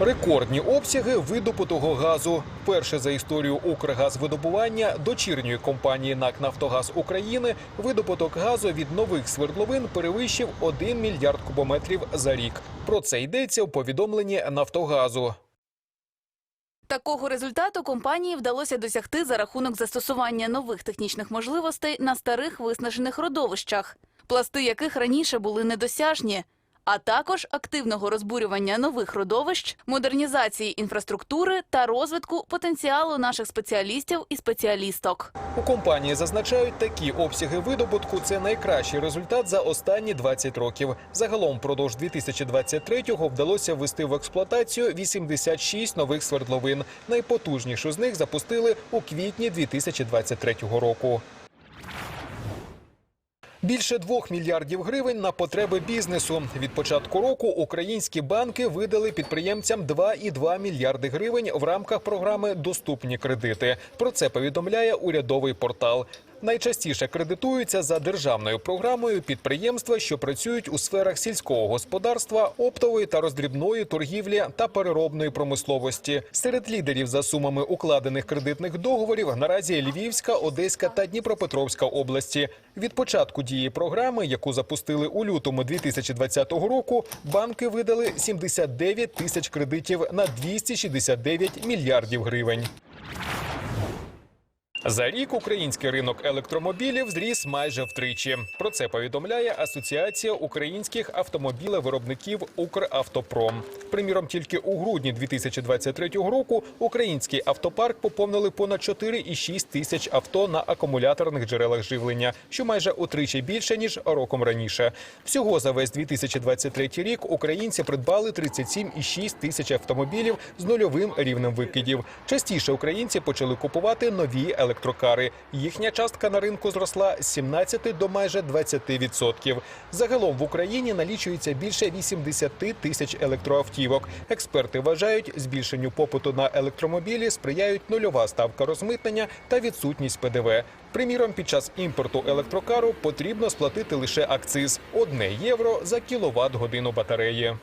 Рекордні обсяги видобутого газу. Перше за історію Укргазвидобування дочірньої компанії НАК Нафтогаз України видобуток газу від нових свердловин перевищив 1 мільярд кубометрів за рік. Про це йдеться у повідомленні Нафтогазу. Такого результату компанії вдалося досягти за рахунок застосування нових технічних можливостей на старих виснажених родовищах, пласти яких раніше були недосяжні, а також активного розбурювання нових родовищ, модернізації інфраструктури та розвитку потенціалу наших спеціалістів і спеціалісток. У компанії зазначають, такі обсяги видобутку це найкращий результат за останні 20 років. Загалом впродовж 2023-го вдалося ввести в експлуатацію 86 нових свердловин. Найпотужнішу з них запустили у квітні 2023 року. Більше двох мільярдів гривень на потреби бізнесу. Від початку року українські банки видали підприємцям 2,2 мільярди гривень в рамках програми Доступні кредити. Про це повідомляє урядовий портал. Найчастіше кредитуються за державною програмою підприємства, що працюють у сферах сільського господарства, оптової та роздрібної торгівлі та переробної промисловості. Серед лідерів за сумами укладених кредитних договорів наразі Львівська, Одеська та Дніпропетровська області. Від початку дії програми, яку запустили у лютому 2020 року, банки видали 79 тисяч кредитів на 269 мільярдів гривень. За рік український ринок електромобілів зріс майже втричі. Про це повідомляє Асоціація українських автомобілевиробників Укравтопром. Приміром, тільки у грудні 2023 року український автопарк поповнили понад 4,6 тисяч авто на акумуляторних джерелах живлення, що майже утричі більше ніж роком раніше. Всього за весь 2023 рік українці придбали 37,6 тисяч автомобілів з нульовим рівнем викидів. Частіше українці почали купувати нові електрокари. Їхня частка на ринку зросла з 17 до майже 20%. Загалом в Україні налічується більше 80 тисяч електроавтівок. Експерти вважають, збільшенню попиту на електромобілі сприяють нульова ставка розмитнення та відсутність ПДВ. Приміром, під час імпорту електрокару потрібно сплатити лише акциз – 1 євро за кіловат годину батареї.